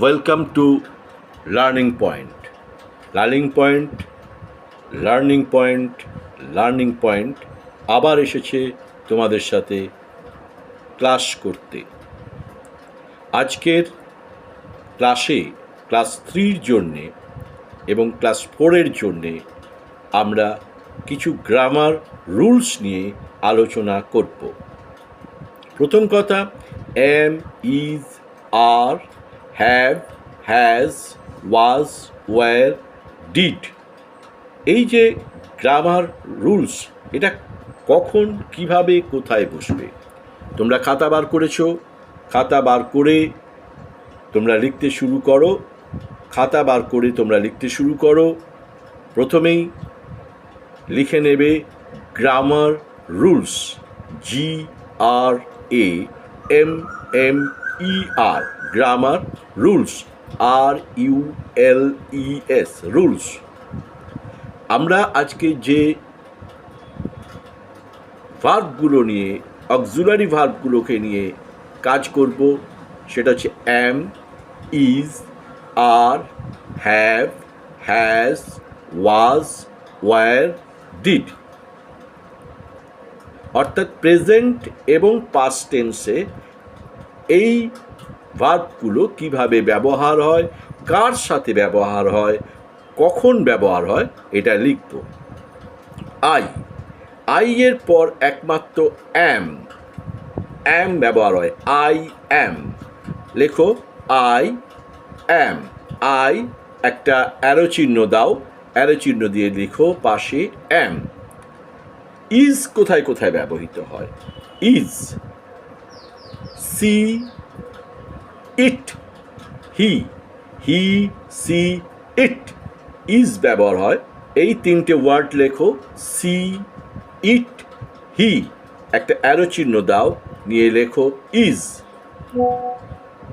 Welcome to learning point learning point learning point learning point আবার এসেছে তোমাদের সাথে ক্লাস করতে। আজকের ক্লাসে ক্লাস থ্রির জন্যে এবং ক্লাস ফোরের জন্যে আমরা কিছু গ্রামার রুলস নিয়ে আলোচনা করব। প্রথম কথা am is are have has was were did এই যে গ্রামার রুলস এটা কখন, কীভাবে, কোথায় বসবে? তোমরা খাতা বার করেছ, খাতা বার করে তোমরা লিখতে শুরু করো, খাতা বার করে তোমরা লিখতে শুরু করো। প্রথমেই লিখে নেবে grammar rules G R A M M E R grammar rules R U L E S rules আমরা আজকে যে ভার্বগুলো নিয়ে অক্সুলারি ভার্বগুলোকে নিয়ে কাজ করব, সেটা হচ্ছে am is are have has was were did অর্থাৎ প্রেজেন্ট এবং পাস্ট টেন্সে এই ভার্বগুলো কীভাবে ব্যবহার হয়, কার সাথে ব্যবহার হয়, কখন ব্যবহার হয়, এটা লিখব। আই আই এর পর একমাত্র অ্যাম। অ্যাম ব্যবহার হয়, আই অ্যাম। লেখো, আই অ্যাম। আই একটা অ্যারো চিহ্ন দাও, অ্যারো চিহ্ন দিয়ে লিখো পাশে অ্যাম। ইজ কোথায় কোথায় ব্যবহৃত হয়? Is. She it he he she it is ব্যবহার হয়। এই তিনটে ওয়ার্ড লেখো সি ইট হি একটা অ্যারো চিহ্ন দাও, নিয়ে লেখো ইজ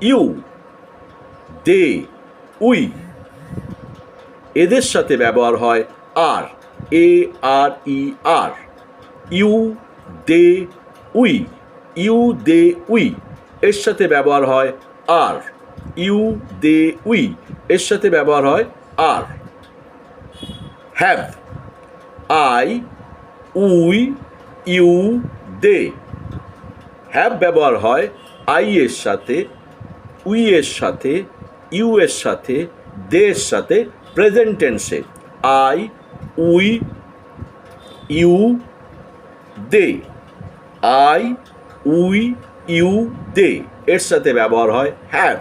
ইউ দে উই এদের সাথে ব্যবহার হয় are A R E are you they we you they we এর সাথে ব্যবহার হয় আর। ইউ দে উই এর সাথে ব্যবহার হয় are. Have. I we you they. Have ব্যবহার হয় আই এর সাথে, উই এর সাথে, ইউ এর সাথে, দে এর সাথে, প্রেজেন্ট টেন্সে। I we you they. I we you they এর সাথে ব্যবহার হয় হ্যাভ।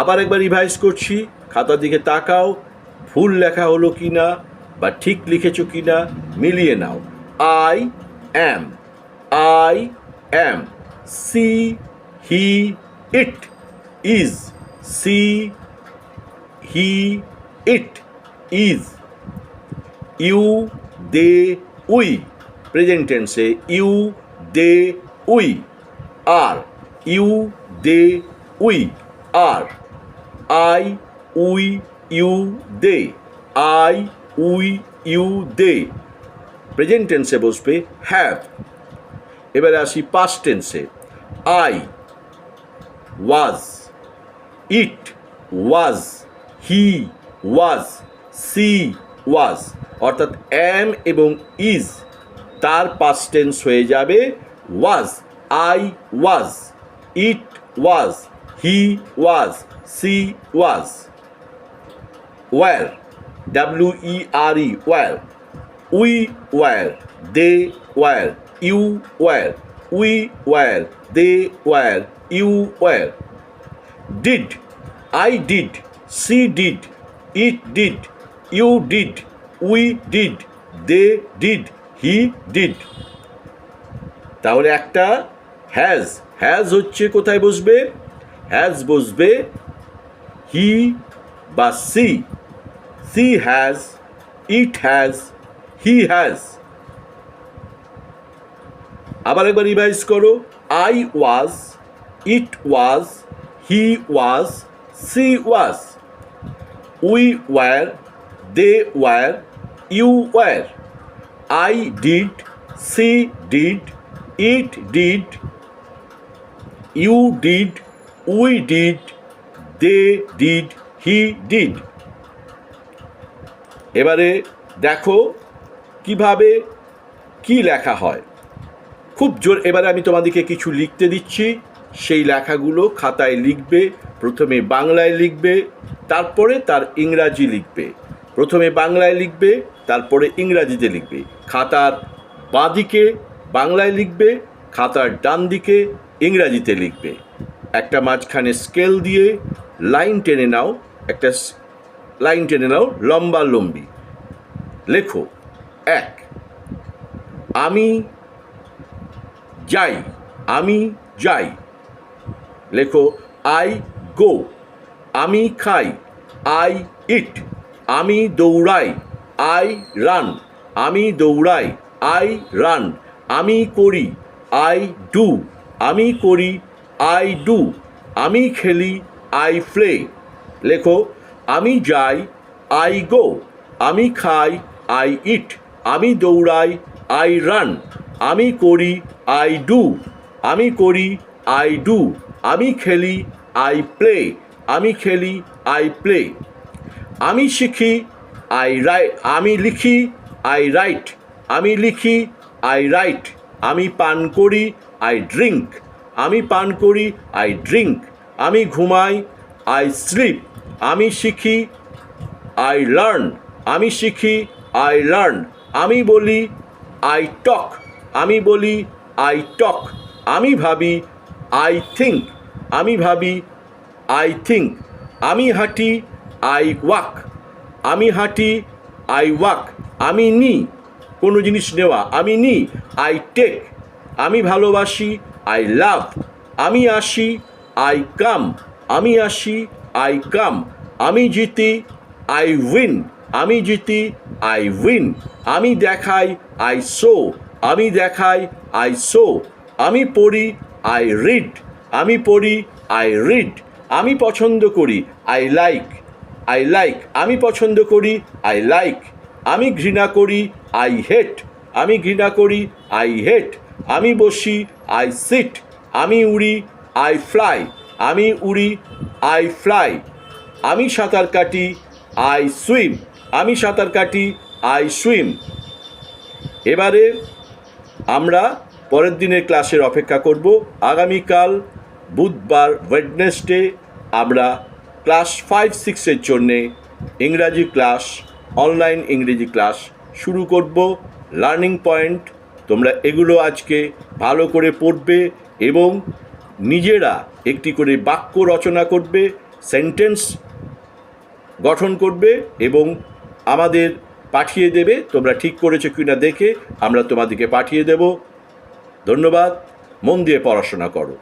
আবার একবার রিভাইজ করছি, খাতার দিকে তাকাও, ভুল লেখা হলো কি না বা ঠিক লিখেছো কি না মিলিয়ে নাও। I am I am, she he it, is, she he it, is. You they we, present টেন্সে you they we are you they we are I we you they I we you they present টেন্সে বসবে have এবারে আসি past টেন্সে I was it was he was she ওয়াজ অর্থাৎ অ্যাম এবং is তার past tense হয়ে যাবে was I was it was he was she was were W E R E were we were they were you were we were they were you were did I did she did it did you did we did they did he did তাহলে একটা has has হচ্ছে কোথায় বসবে? Has বসবে he বা she she has it has he has আবার একবার revise করো। I was it was he was she was we were they were you were I did, she did, it did, you did, we did they did he did এবারে দেখো কীভাবে কি লেখা হয়। খুব জোর এবারে আমি তোমাদেরকে কিছু লিখতে দিচ্ছি। সেই লেখাগুলো খাতায় লিখবে প্রথমে বাংলায় লিখবে তারপরে তার ইংরাজি লিখবে। প্রথমে বাংলায় লিখবে, তারপরে ইংরাজিতে লিখবে। খাতার বাঁদিকে বাংলায় লিখবে, খাতার ডান দিকে ইংরাজিতে লিখবে। একটা মাঝখানে স্কেল দিয়ে লাইন টেনে নাও, একটা লাইন টেনে নাও, লম্বা লম্বি। লেখো, এক, আমি যাই আমি যাই। লেখো, আই গো, আমি খাই, আই ইট। আমি দৌড়াই, আই রান। আমি দৌড়াই, আই রান। আমি করি, আই ডু। আমি করি, আই ডু। আমি খেলি, আই প্লে। লেখো, আমি যাই, আই গো। আমি খাই, আই ইট। আমি দৌড়াই, আই রান। আমি করি, আই ডু। আমি করি, আই ডু। আমি খেলি, আই প্লে। আমি খেলি, আই প্লে। আমি শিখি আই রাই আমি লিখি আই রাইট আমি লিখি আই রাইট আমি পান করি আই ড্রিঙ্ক আমি পান করি আই ড্রিঙ্ক আমি ঘুমাই আই স্লিপ আমি শিখি আই লার্ন আমি শিখি আই লার্ন আমি বলি আই টক আমি বলি আই টক আমি ভাবি আই থিঙ্ক আমি ভাবি আই থিঙ্ক আমি হাঁটি আই ওয়াক। আমি হাঁটি, আই ওয়াক। আমি নি। কোনো জিনিস নেওয়া। আমি নি। I take. আমি ভালোবাসি, আই লাভ। আমি আসি, আই কাম। আমি আসি, আই কাম। আমি জিতি, আই উইন। আমি জিতি, আই উইন। আমি দেখাই, আই শো আমি দেখাই, আই শো আমি পড়ি, আই রিড। আমি পড়ি, আই রিড। আমি পছন্দ করি, আই লাইক। আই লাইক আমি পছন্দ করি আই লাইক আমি ঘৃণা করি আই হেট আমি ঘৃণা করি আই হেট আমি বসি আই সিট আমি উড়ি আই ফ্লাই আমি উড়ি আই ফ্লাই আমি সাঁতার কাটি আই সুইম আমি সাঁতার কাটি আই সুইম এবারে আমরা পরের দিনের ক্লাসের অপেক্ষা করব। আগামীকাল বুধবার ওয়েডনেসডে আমরা ক্লাস ফাইভ সিক্সের জন্যে ইংরাজি ক্লাস, অনলাইন ইংরেজি ক্লাস শুরু করব। লার্নিং পয়েন্ট, তোমরা এগুলো আজকে ভালো করে পড়বে এবং নিজেরা একটি করে বাক্য রচনা করবে, সেন্টেন্স গঠন করবে এবং আমাদের পাঠিয়ে দেবে। তোমরা ঠিক করেছ কিনা দেখে আমরা তোমাদেরকে পাঠিয়ে দেব। ধন্যবাদ। মন দিয়ে পড়াশোনা করো।